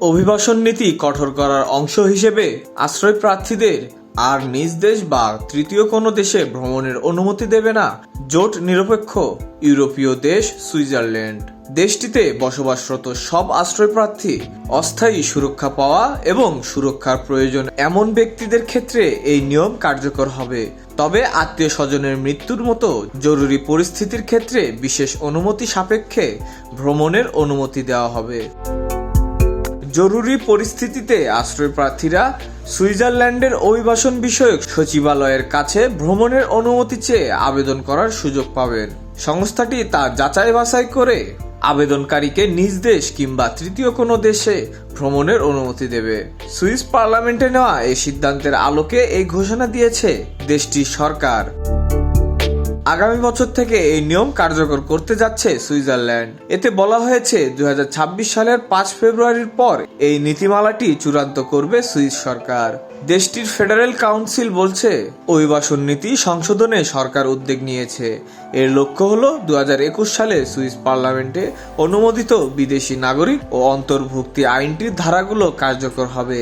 অভিবাসন নীতি কঠোর করার অংশ হিসেবে আশ্রয় প্রার্থীদের আর নিজ দেশ বা তৃতীয় কোনো দেশে ভ্রমণের অনুমতি দেবে না জোট নিরপেক্ষ ইউরোপীয় দেশ সুইজারল্যান্ড। দেশটিতে বসবাসরত সব আশ্রয়প্রার্থী অস্থায়ী সুরক্ষা পাওয়া এবং সুরক্ষার প্রয়োজন এমন ব্যক্তিদের ক্ষেত্রে এই নিয়ম কার্যকর হবে। তবে আত্মীয় স্বজনের মৃত্যুর মতো জরুরি পরিস্থিতির ক্ষেত্রে বিশেষ অনুমতি সাপেক্ষে ভ্রমণের অনুমতি দেওয়া হবে। জরুরি পরিস্থিতিতে আশ্রয়প্রার্থীরা সুইজারল্যান্ডের অভিবাসন বিষয়ক সচিবালয়ের কাছে ভ্রমণের অনুমতি চেয়ে আবেদন করার সুযোগ পাবেন। সংস্থাটি তা যাচাই বাছাই করে আবেদনকারীকে নিজ দেশ কিংবা তৃতীয় কোনো দেশে ভ্রমণের অনুমতি দেবে। সুইস পার্লামেন্টে নেওয়া এই সিদ্ধান্তের আলোকে এই ঘোষণা দিয়েছে দেশটির সরকার। আগামী বছর থেকে এই নিয়ম কার্যকর করতে যাচ্ছে সুইজারল্যান্ড। এতে বলা হয়েছে, দুই হাজার ছাব্বিশ সালের পাঁচ ফেব্রুয়ারির পর এই নীতিমালাটি চূড়ান্ত করবে সুইস সরকার। দেশটির ফেডারেল কাউন্সিল বলছে, অভিবাসন নীতি সংশোধনে সরকার উদ্যোগ নিয়েছে। এর লক্ষ্য হল দু হাজার একুশ সালে সুইস পার্লামেন্টে অনুমোদিত বিদেশি নাগরিক ও অন্তর্ভুক্তি আইনটির ধারাগুলো কার্যকর হবে।